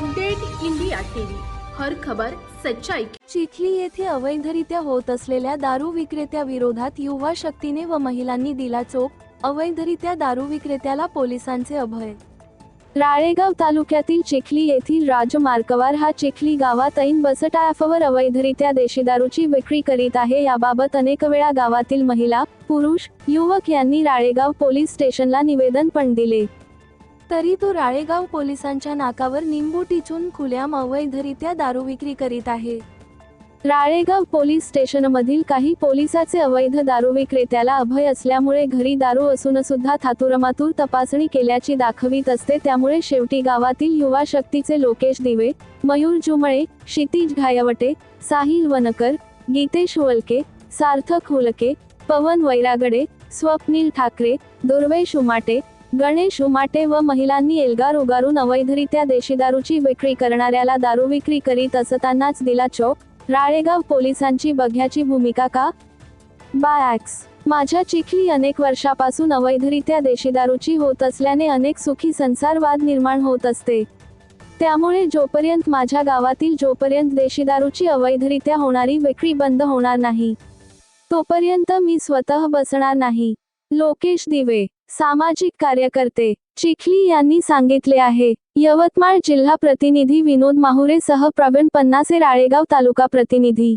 Update India TV. हर खबर सच्चाई चिखली येथे अवैधरित्या होत असलेल्या दारू विक्रेत्या विरोधात युवा शक्तीने व महिलांनी दिला चोप अवैधरित्या दारू विक्रेत्याला पोलिसांचे अभय. राळेगाव तालुक्यातील चिखली येथील राजमार्कवार हा चिखली गावात ऐन बसटायाफवर अवैधरित्या देशी दारूची विक्री करीत आहे. याबाबत अनेक वेळा गावातील महिला पुरुष युवक यांनी राळेगाव पोलीस स्टेशनला निवेदन पण दिले. तरी तो राळेगाव पोलिसांच्या नाकावर निंबू टिचून खुल्याम अवैधरित्या दारू विक्री करीत आहे. राळेगाव पोलीस स्टेशनमधील काही पोलिसाचे अवैध दारू विक्रेत्याला अभय असल्यामुळे घरी दारू असून सुद्धा थातुरमातूर तपासणी केल्याची दाखवित असते. त्यामुळे शेवटी गावातील युवा शक्तीचे लोकेश दिवे मयूर जुमळे क्षितिज घायवटे साहिल वनकर गीतेश वलके सार्थक हुलके पवन वैरागडे स्वप्नील ठाकरे दुर्वेश उमाटे गणेश हो उमाटे व महिलांनी एल्गार उगारून अवैधरित्या देशी दारूची विक्री करणाऱ्याला दारू विक्री करीत असतानाच दिला चोप राळेगाव पोलिसांची बघ्याची भूमिका का? बायॅक्स माझ्या चिखली अनेक वर्षापासून अवैधरित्या देशी दारूची होत असल्याने अनेक सुखी संसारवाद निर्माण होत असते. त्यामुळे जोपर्यंत माझ्या गावातील जोपर्यंत देशी दारूची अवैधरित्या होणारी विक्री बंद होणार नाही तोपर्यंत मी स्वतः बसणार नाही. लोकेश दिवे सामाजिक कार्यकर्ते चिखली यांनी सांगितले आहे. यवतमाळ जिल्हा प्रतिनिधी विनोद माहुरे सह प्रवीण पन्नासे राळेगाव तालुका प्रतिनिधी.